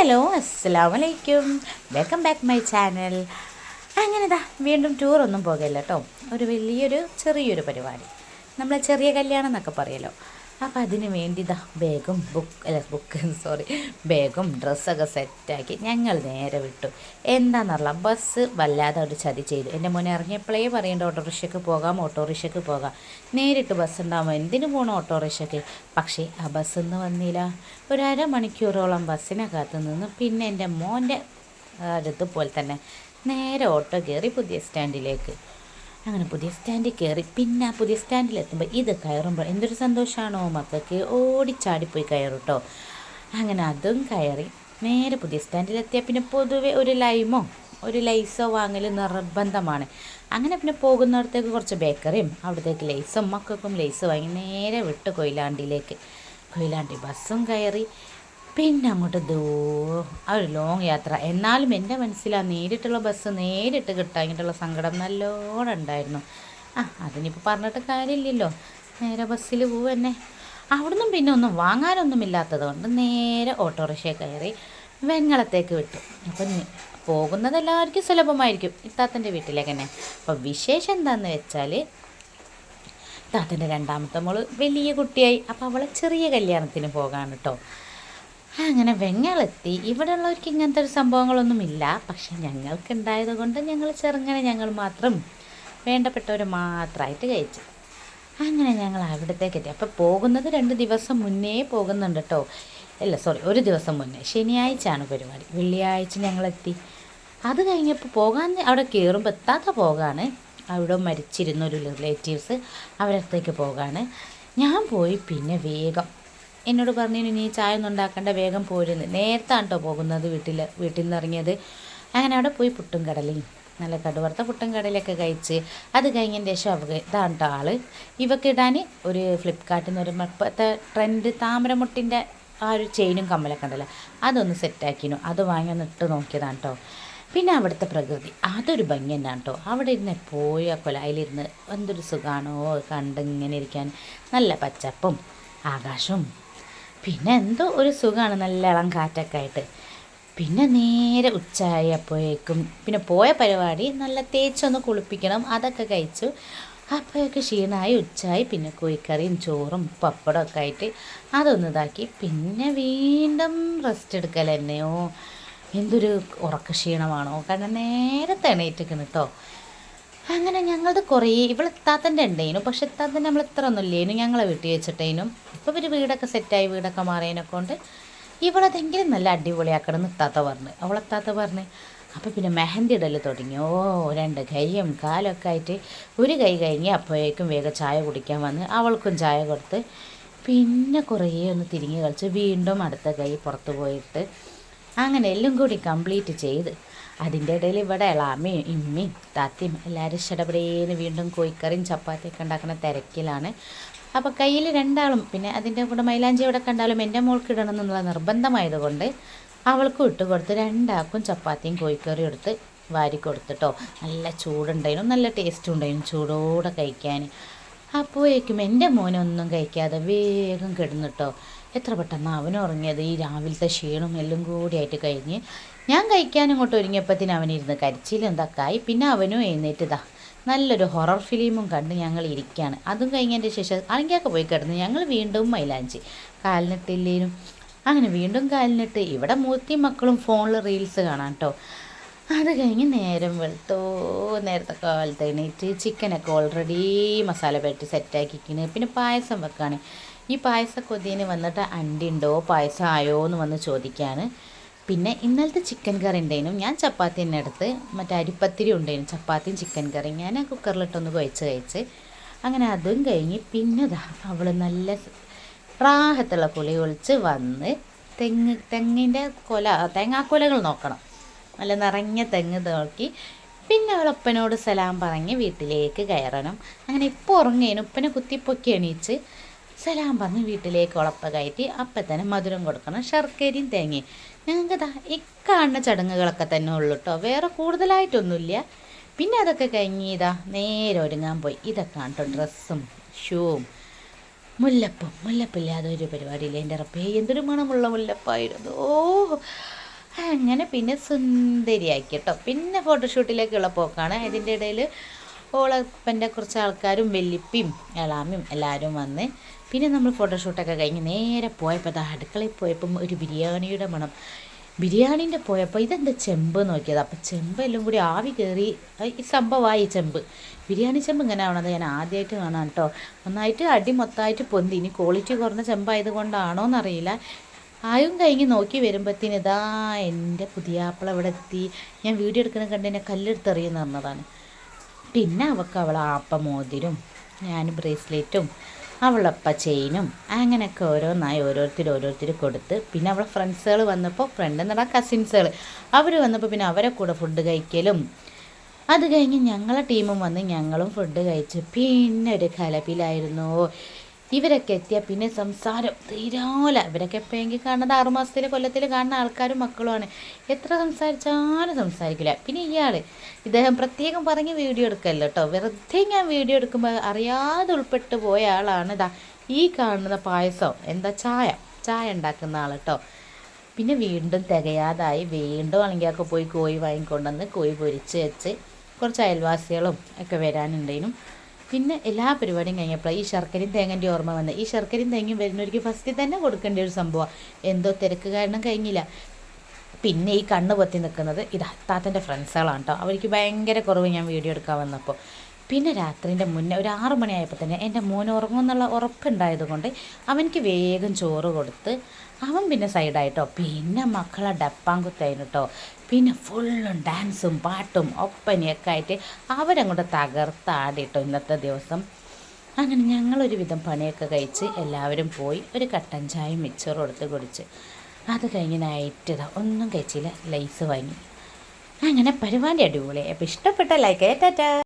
Hello അസ്സാം വലൈക്കും welcome back my channel അങ്ങനെ ഇതാ വീണ്ടും ടൂറൊന്നും പോകില്ല കേട്ടോ ഒരു വലിയൊരു ചെറിയൊരു പരിപാടി. നമ്മൾ ചെറിയ കല്യാണം എന്നൊക്കെ പറയല്ലോ. അപ്പോൾ അതിന് വേണ്ടി ദാ ബാഗും ബുക്ക് അല്ല ബുക്ക് സോറി ബാഗും ഡ്രസ്സൊക്കെ സെറ്റാക്കി ഞങ്ങൾ നേരെ വിട്ടു. എന്താണെന്നറിയില്ല ബസ് വല്ലാതെ ഒരു ചതി ചെയ്തു. എന്റെ മോനെ ഇറങ്ങിയപ്പോഴേ പറയേണ്ട ഓട്ടോറിക്ഷയ്ക്ക് പോകാം ഓട്ടോറിക്ഷയ്ക്ക് പോകാം. നേരിട്ട് ബസ് ഉണ്ടാകുമ്പോൾ എന്തിനു പോകണം ഓട്ടോറിക്ഷയ്ക്ക് പക്ഷേ ആ ബസ്സൊന്നും വന്നില്ല. ഒരു അരമണിക്കൂറോളം ബസ്സിനെ കാത്തു നിന്ന് പിന്നെ എന്റെ മോന്റെ അടുത്ത് പോലെ തന്നെ നേരെ ഓട്ടോ കയറി പുതിയ സ്റ്റാൻഡിലേക്ക് അങ്ങനെ പുതിയ സ്റ്റാൻഡിൽ കയറി പിന്നെ ആ പുതിയ സ്റ്റാൻഡിലെത്തുമ്പോൾ ഇത് കയറുമ്പോൾ എന്തൊരു സന്തോഷമാണോ മക്കൾക്ക്. ഓടിച്ചാടിപ്പോയി കയറും കേട്ടോ അങ്ങനെ അതും കയറി നേരെ പുതിയ സ്റ്റാൻഡിലെത്തിയാൽ പിന്നെ പൊതുവെ ഒരു ലൈമോ ഒരു ലൈസോ വാങ്ങൽ നിർബന്ധമാണ്. അങ്ങനെ പിന്നെ പോകുന്നിടത്തേക്ക് കുറച്ച് ബേക്കറിയും അവിടത്തേക്ക് ലൈസും മക്കൾക്കും ലൈസ് വാങ്ങി നേരെ വിട്ട് കൊയിലാണ്ടിയിലേക്ക്. കൊയിലാണ്ടി ബസ്സും കയറി പിന്നെ അങ്ങോട്ട് ദോ ആ ഒരു ലോങ് യാത്ര. എന്നാലും എന്റെ മനസ്സിൽ ആ നേരിട്ടുള്ള ബസ് നേരിട്ട് കിട്ടാഞ്ഞിട്ടുള്ള സങ്കടം നല്ലോണം ഉണ്ടായിരുന്നു. ആ അതിനിപ്പോൾ പറഞ്ഞിട്ട് കാര്യമില്ലല്ലോ. നേരെ ബസ്സിൽ പോവന്നെ. അവിടുന്ന് പിന്നെ ഒന്നും വാങ്ങാനൊന്നും ഇല്ലാത്തത് കൊണ്ട് നേരെ ഓട്ടോറിക്ഷ കയറി വെങ്ങളത്തേക്ക് വിട്ടു. അപ്പം പോകുന്നത് എല്ലാവർക്കും സുലഭമായിരിക്കും. ഇത്താത്തന്റെ വീട്ടിലേക്ക് തന്നെ അപ്പം വിശേഷം എന്താണെന്ന് വെച്ചാൽ ഇത്താത്തന്റെ രണ്ടാമത്തെ മോൾ വലിയ കുട്ടിയായി. അപ്പോൾ അവളെ ചെറിയ കല്യാണത്തിന് പോകാൻ കേട്ടോ അങ്ങനെ വെങ്ങളെത്തി ഇവിടെ ഉള്ളവർക്ക് ഇങ്ങനത്തെ ഒരു സംഭവങ്ങളൊന്നുമില്ല പക്ഷെ ഞങ്ങൾക്ക് ഉണ്ടായത് കൊണ്ട് ഞങ്ങൾ ചെറുങ്ങനെ ഞങ്ങൾ മാത്രം വേണ്ടപ്പെട്ടവർ മാത്രമായിട്ട് കഴിച്ചു. അങ്ങനെ ഞങ്ങൾ അവിടത്തേക്ക് എത്തി. അപ്പോൾ പോകുന്നത് രണ്ട് ദിവസം മുന്നേ പോകുന്നുണ്ട് കേട്ടോ. അല്ല സോറി ഒരു ദിവസം മുന്നേ. ശനിയാഴ്ചയാണ് പരിപാടി. വെള്ളിയാഴ്ച ഞങ്ങളെത്തി. അത് കഴിഞ്ഞപ്പോൾ പോകാൻ അവിടെ കയറുമ്പോൾ എത്താത്ത പോകാണ്. അവിടെ മരിച്ചിരുന്ന ഒരു റിലേറ്റീവ്സ് അവരടുത്തേക്ക് പോകാണ്. ഞാൻ പോയി പിന്നെ വേഗം എന്നോട് പറഞ്ഞു ഇനി ചായ ഒന്നും ഉണ്ടാക്കേണ്ട വേഗം പോരുന്നു. നേരത്താണ് കേട്ടോ പോകുന്നത് വീട്ടിൽ വീട്ടിൽ നിന്ന് ഇറങ്ങിയത് അങ്ങനെ അവിടെ പോയി പുട്ടും കടലയും നല്ല കടുവറുത്ത പുട്ടും കടലൊക്കെ കഴിച്ച് അത് കഴിഞ്ഞതിന് ശേഷം അവ ഇതാണ് കേട്ടോ ഇവക്ക് ഇടാൻ ഒരു ഫ്ലിപ്കാർട്ടിൽ നിന്ന് ഒരു ഇപ്പോഴത്തെ ട്രെൻഡ് താമരമുട്ടിന്റെ ആ ഒരു ചെയിനും കമ്മലൊക്കെ ഉണ്ടല്ലോ അതൊന്ന് സെറ്റാക്കിനു അത് വാങ്ങി ഒന്ന് ഇട്ട് നോക്കിയതാണ് കേട്ടോ പിന്നെ അവിടുത്തെ പ്രകൃതി അതൊരു ഭംഗി തന്നെയാണ് കേട്ടോ അവിടെ ഇരുന്ന് പോയി ആ കൊലായിലിരുന്ന് എന്തൊരു സുഖമാണോ കണ്ടിങ്ങനെ ഇരിക്കാൻ. നല്ല പച്ചപ്പും ആകാശവും പിന്നെ എന്തോ ഒരു സുഖമാണ് നല്ല ഇളം കാറ്റൊക്കെ ആയിട്ട്. പിന്നെ നേരെ ഉച്ചയായപ്പോഴേക്കും പിന്നെ പോയ പരിപാടി നല്ല തേച്ചൊന്ന് കുളിപ്പിക്കണം അതൊക്കെ കഴിച്ചു. അപ്പോഴൊക്കെ ക്ഷീണമായി ഉച്ചയായി പിന്നെ കോഴിക്കറിയും ചോറും പപ്പടം ഒക്കെ ആയിട്ട് അതൊന്ന് ഇതാക്കി. പിന്നെ വീണ്ടും റെസ്റ്റ് എടുക്കൽ തന്നെയോ എന്തൊരു ഉറക്ക ക്ഷീണമാണോ? കാരണം നേരത്തെ എണീറ്റിരിക്കണം കേട്ടോ അങ്ങനെ ഞങ്ങളത് കുറേ ഇവിടെ ഇത്താത്തന്റെ ഉണ്ടേനു. പക്ഷെ ഇത്താത്തന്റെ നമ്മൾ ഇത്ര ഒന്നും ഇല്ലേനു. ഞങ്ങളെ വീട്ടിൽ വെച്ചിട്ടേനും. ഇപ്പോൾ ഒരു വീടൊക്കെ സെറ്റായി വീടൊക്കെ മാറിയതിനൊക്കെ കൊണ്ട് ഇവളതെങ്കിലും നല്ല അടിപൊളിയാക്കണം എന്ന് ഇത്താത്ത പറഞ്ഞ്. അവളെത്താത്ത പറഞ്ഞ് അപ്പോൾ പിന്നെ മെഹന്തി ഇടൽ തുടങ്ങി. ഓ രണ്ട് കൈയും കാലൊക്കെ ആയിട്ട് ഒരു കൈ കഴിഞ്ഞ് അപ്പോഴേക്കും വേഗം ചായ കുടിക്കാൻ വന്ന് അവൾക്കും ചായ കൊടുത്ത് പിന്നെ കുറേ ഒന്ന് തിരിഞ്ഞ് കളിച്ച് വീണ്ടും അടുത്ത കൈ പുറത്ത് പോയിട്ട് അങ്ങനെ എല്ലാം കൂടി കംപ്ലീറ്റ് ചെയ്ത് അതിന്റെ ഇടയിൽ ഇവിടെ എളാമയും ഇമ്മയും താത്തയും എല്ലാവരും ഷടപടേന്ന് വീണ്ടും കോഴിക്കറിയും ചപ്പാത്തിയൊക്കെ ഉണ്ടാക്കുന്ന തിരക്കിലാണ്. അപ്പോൾ കയ്യിൽ രണ്ടാളും പിന്നെ അതിന്റെ കൂടെ മൈലാഞ്ചി എവിടെ കണ്ടാലും എന്റെ മോൾക്ക് ഇടണം എന്നുള്ള നിർബന്ധമായതുകൊണ്ട് അവൾക്കും ഇട്ട് കൊടുത്ത് രണ്ടാൾക്കും ചപ്പാത്തിയും കോഴിക്കറിയും എടുത്ത് വാരി കൊടുത്തിട്ടോ. നല്ല ചൂടുണ്ടായിരുന്നു നല്ല ടേസ്റ്റും ഉണ്ടായിരുന്നു ചൂടോടെ കഴിക്കാൻ. അപ്പോഴേക്കും എന്റെ മോനൊന്നും കഴിക്കാതെ വേഗം കിടന്നിട്ടോ. എത്ര പെട്ടെന്ന് അവൻ ഉറങ്ങിയത്. ഈ രാവിലത്തെ ക്ഷീണം എല്ലാം കൂടിയായിട്ട് കഴിഞ്ഞ് ഞാൻ കഴിക്കാൻ ഇങ്ങോട്ട് ഒരുങ്ങിയപ്പത്തിന് അവനിരുന്ന് കരിച്ചിലും തക്കായി പിന്നെ അവനും എഴുന്നേറ്റതാ നല്ലൊരു ഹൊറർ ഫിലിമും കണ്ട് ഞങ്ങൾ ഇരിക്കുകയാണ്. അതും കഴിഞ്ഞതിന്റെ ശേഷം അണങ്ങിയൊക്കെ പോയി കിടന്ന് ഞങ്ങൾ വീണ്ടും മൈലാഞ്ചി കാലിനിട്ടില്ലേനും അങ്ങനെ വീണ്ടും കാലിനിട്ട് ഇവിടെ മൂത്തി മക്കളും ഫോണിൽ റീൽസ് കാണാം കേട്ടോ അത് കഴിഞ്ഞ് നേരം വെളുത്തോ നേരത്തെ കാലത്ത് എണീറ്റ് ചിക്കനൊക്കെ ഓൾറെഡി മസാല പെട്ടി സെറ്റാക്കിക്കണ് പിന്നെ പായസം വെക്കാണ്. ഈ പായസ കൊതിന് വന്നിട്ട് അണ്ടി ഉണ്ടോ പായസം ആയോ എന്ന് വന്ന് ചോദിക്കുകയാണ് പിന്നെ ഇന്നലത്തെ ചിക്കൻ കറി ഉണ്ടായിരുന്നു ഞാൻ ചപ്പാത്തി തന്നെ എടുത്ത്. മറ്റേ അരിപ്പത്തിരി ഉണ്ടായിരുന്നു ചപ്പാത്തിയും ചിക്കൻ കറിയും ഞാൻ ആ കുക്കറിലിട്ടൊന്ന് കുഴച്ച് കഴിച്ച് അങ്ങനെ അതും കഴിഞ്ഞ് പിന്നെ അവൾ നല്ല പ്രാഹത്തുള്ള പുളി ഒളിച്ച് വന്ന് തെങ്ങ് തെങ്ങിന്റെ കൊല തേങ്ങാക്കൊലകൾ നോക്കണം. നല്ല നിറഞ്ഞ തെങ്ങ് നോക്കി പിന്നെ അവൾ ഒപ്പനോട് സലാം പറഞ്ഞ് വീട്ടിലേക്ക് കയറണം. അങ്ങനെ ഇപ്പോൾ ഉറങ്ങിയതിന് ഉപ്പനെ കുത്തിപ്പൊക്കി എണീച്ച് സലാം പറഞ്ഞ് വീട്ടിലേക്ക് ഉളപ്പ കയറ്റി അപ്പം തന്നെ മധുരം കൊടുക്കണം ശർക്കരയും തേങ്ങയും. ഞങ്ങൾക്ക് ദാ ഇക്കാണുന്ന ചടങ്ങുകളൊക്കെ തന്നെ ഉള്ളൂ കേട്ടോ വേറെ കൂടുതലായിട്ടൊന്നുമില്ല. പിന്നെ അതൊക്കെ കഴിഞ്ഞ് ഇതാ നേരെ ഒരുങ്ങാൻ പോയി. ഇതൊക്കെ കേട്ടോ ഡ്രസ്സും ഷൂവും. മുല്ലപ്പും. മുല്ലപ്പില്ലാതെ ഒരു പരിപാടിയില്ല. എന്റെ റബ്ബേ എന്തൊരു മണമുള്ള മുല്ലപ്പായിരുന്നു. ഓ അങ്ങനെ പിന്നെ സുന്ദരിയാക്കി കേട്ടോ പിന്നെ ഫോട്ടോഷൂട്ടിലേക്കുള്ള പോക്കാണ്. ഇതിന്റെ ഇടയിൽ ഓളപ്പന്റെ കുറച്ച് ആൾക്കാരും വെല്ലിപ്പിയും എളാമിയും എല്ലാവരും വന്ന് പിന്നെ നമ്മൾ ഫോട്ടോഷൂട്ടൊക്കെ കഴിഞ്ഞ് നേരെ പോയപ്പോൾ അത് അടുക്കളയിൽ പോയപ്പം ഒരു ബിരിയാണിയുടെ മണം. ബിരിയാണീന്റെ പോയപ്പോൾ ഇതെന്താ ചെമ്പ് നോക്കിയത്. അപ്പോൾ ചെമ്പ് എല്ലാം കൂടി ആവി കയറി ഈ സംഭവമായി ചെമ്പ്. ബിരിയാണി ചെമ്പ് ഇങ്ങനെ ആവണത് ഞാൻ ആദ്യമായിട്ട് കാണാം കേട്ടോ. നന്നായിട്ട് അടി മൊത്തമായിട്ട് പൊന്തി. ഇനി ക്വാളിറ്റി കുറഞ്ഞ ചെമ്പായത് കൊണ്ടാണോ എന്നറിയില്ല ആയും കഴിഞ്ഞ് നോക്കി വരുമ്പോഴത്തേന് ഇതാ എന്റെ പുതിയാപ്പിള ഇവിടെ എത്തി ഞാൻ വീഡിയോ എടുക്കുന്ന കണ്ട് എന്നെ കല്ലെടുത്തെറിയെന്ന് പറഞ്ഞതാണ് പിന്നെ അവൾക്ക് അവൾ ആപ്പ മോതിരും ഞാൻ ബ്രേസ്ലെറ്റും അവളപ്പ ചെയിനും അങ്ങനെയൊക്കെ ഓരോന്നായി ഓരോരുത്തർ ഓരോരുത്തർ കൊടുത്ത്. പിന്നെ അവളെ ഫ്രണ്ട്സുകൾ വന്നപ്പോൾ ഫ്രണ്ട് എന്നടാ കസിൻസുകൾ അവർ വന്നപ്പോൾ പിന്നെ അവരെ കൂടെ ഫുഡ് കഴിക്കലും. അത് കഴിഞ്ഞ് ഞങ്ങളെ ടീമും വന്ന് ഞങ്ങളും ഫുഡ് കഴിച്ച്. പിന്നെ ഒരു കലപ്പിലായിരുന്നു ഇവരൊക്കെ എത്തിയ പിന്നെ സംസാരം തീരാല. ഇവരൊക്കെ എപ്പോഴെങ്കിൽ കാണുന്നത് ആറുമാസത്തിൽ കൊല്ലത്തിൽ കാണുന്ന ആൾക്കാരും മക്കളുമാണ്. എത്ര സംസാരിച്ചാലും സംസാരിക്കില്ല. പിന്നെ ഇയാൾ ഇദ്ദേഹം പ്രത്യേകം പറഞ്ഞ് വീഡിയോ എടുക്കല്ലോ കേട്ടോ വെറുതെ ഞാൻ വീഡിയോ എടുക്കുമ്പോൾ അറിയാതെ ഉൾപ്പെട്ട് പോയ ആളാണ് ഇതാ ഈ കാണുന്ന പായസം. എന്താ ചായ? ചായ ഉണ്ടാക്കുന്ന ആൾ കേട്ടോ പിന്നെ വീണ്ടും തികയാതായി. വീണ്ടും അല്ലെങ്കിൽ ഒക്കെ പോയി കോഴി വാങ്ങിക്കൊണ്ടുവന്ന് കോഴി പൊരിച്ച് വെച്ച് കുറച്ച് അയൽവാസികളും ഒക്കെ വരാനുണ്ടേനും. പിന്നെ എല്ലാ പരിപാടിയും കഴിഞ്ഞപ്പോൾ ഈ ശർക്കരയും തേങ്ങന്റെ ഓർമ്മ വന്ന് ഈ ശർക്കരയും തേങ്ങയും വരുന്നവർക്ക് ഫസ്റ്റ് തന്നെ കൊടുക്കേണ്ട ഒരു സംഭവമാണ് എന്തോ തിരക്ക് കാരണം കഴിഞ്ഞില്ല. പിന്നെ ഈ കണ്ണ് പൊത്തി നിൽക്കുന്നത് ഇത് അത്താത്തന്റെ ഫ്രണ്ട്സുകളാണ് കേട്ടോ അവർക്ക് ഭയങ്കര കുറവ് ഞാൻ വീഡിയോ എടുക്കാൻ വന്നപ്പോൾ പിന്നെ രാത്രിന്റെ മുന്നേ ഒരു ആറു മണിയായപ്പോൾ തന്നെ എന്റെ മോൻ ഉറങ്ങുമെന്നുള്ള ഉറപ്പുണ്ടായത് കൊണ്ട് അവനിക്ക് വേഗം ചോറ് കൊടുത്ത് അവൻ പിന്നെ സൈഡായിട്ടോ. പിന്നെ മക്കളെ ഡപ്പാങ്കുത്തായിരുന്നു പിന്നെ ഫുള്ളും ഡാൻസും പാട്ടും ഒപ്പനയൊക്കെ ആയിട്ട് അവരങ്ങോട്ട് തകർത്താടിട്ടോ ഇന്നത്തെ ദിവസം. അങ്ങനെ ഞങ്ങളൊരു വിധം പണിയൊക്കെ കഴിച്ച് എല്ലാവരും പോയി ഒരു കട്ടൻ ചായയും മിച്ചറും എടുത്ത് കുടിച്ച്. അത് കഴിഞ്ഞ് നൈറ്റ് ഇതാ ഒന്നും കഴിച്ചില്ല ലൈസ് വാങ്ങി. അങ്ങനെ പരിപാടി അടിപൊളി അപ്പോൾ ഇഷ്ടപ്പെട്ട ലൈക്ക് ടാറ്റാ.